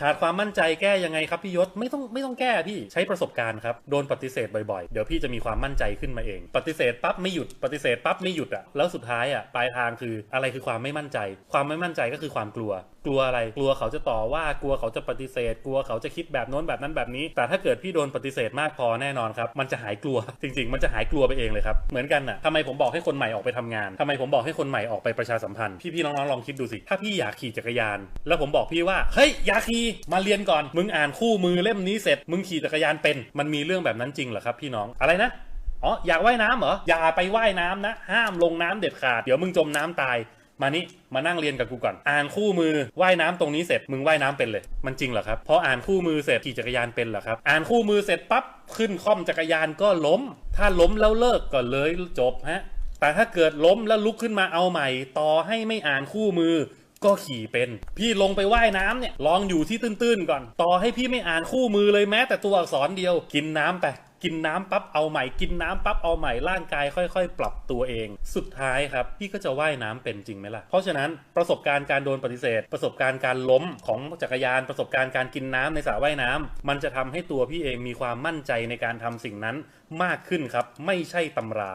ขาดความมั่นใจแก้ยังไงครับพี่ยศไม่ต้องไม่ต้องแก้พี่ใช้ประสบการณ์ครับโดนปฏิเสธบ่อยๆ เดี๋ยวพี่จะมีความมั่นใจขึ้นมาเอง ปฏิเสธปั๊บไม่หยุดปฏิเสธปั๊บไม่หยุดอะแล้วสุดท้ายอะปลายทางคืออะไรคือความไม่มั่นใจ ความไม่มั่นใจก็คือความกลัว กลัวอะไร กลัวเขาจะต่อว่ากลัวเขาจะปฏิเสธ กลัวเขาจะคิดแบบโน้นแบบนั้นแบบนี้ แต่ถ้าเกิดพี่โดนปฏิเสธมากพอแน่นอนครับ มันจะหายกลัว จริง ๆ มันจะหายกลัวไปเองเลยครับ เหมือนกันน่ะทำไมผมบอกให้คนใหม่ออกไปทำงานทำไมผมบอกให้คนใหม่ออกไปประชาสัมพันธ์ พี่ๆน้องๆลองคิดดูสิ ถ้าพี่อยากขี่จักรยาน แล้วผมบอกพี่ว่า เฮ้ย อยากขี่มาเรียนก่อน มึงอ่านคู่มือเล่มนี้เสร็จ มึงขี่จักรยานเป็น มันมีเรื่องแบบนั้นจริงเหรอครับพี่น้อง อะไรนะอ๋ออยากว่ายน้ำเหรอ อย่าไปว่ายน้ำนะ ห้ามลงน้ำเด็ดขาด เดี๋ยวมึงจมน้ำตาย มานี่มานั่งเรียนกับกูก่อน อ่านคู่มือว่ายน้ำตรงนี้เสร็จมึงว่ายน้ำเป็นเลย มันจริงเหรอครับพออ่านคู่มือเสร็จขี่จักรยานเป็นเหรอครับ อ่านคู่มือเสร็จปั๊บขึ้นคล่อมจักรยานก็ล้ม ถ้าล้มแล้วเลิกก็เลยจบฮะแต่ถ้าเกิดล้มแล้วลุกขึ้นมาเอาใหม่ ต่อให้ไม่อ่านคู่มือก็ขี่เป็น พี่ลงไปว่ายน้ำเนี่ยลองอยู่ที่ตื้นๆก่อน ต่อให้พี่ไม่อ่านคู่มือเลยแม้แต่ตัวอักษรเดียว กินน้ำไป กินน้ำปั๊บเอาใหม่กินน้ำปั๊บเอาใหม่ร่างกายค่อย ๆ ปรับตัวเอง สุดท้ายครับพี่ก็จะว่ายน้ำเป็นจริงไหมล่ะ เพราะฉะนั้นประสบการณ์การโดนปฏิเสธ ประสบการณ์การล้มของจักรยานประสบการณ์การกินน้ำในสระว่ายน้ำมันจะทำให้ตัวพี่เองมีความมั่นใจในการทำสิ่งนั้นมากขึ้นครับ ไม่ใช่ตำรา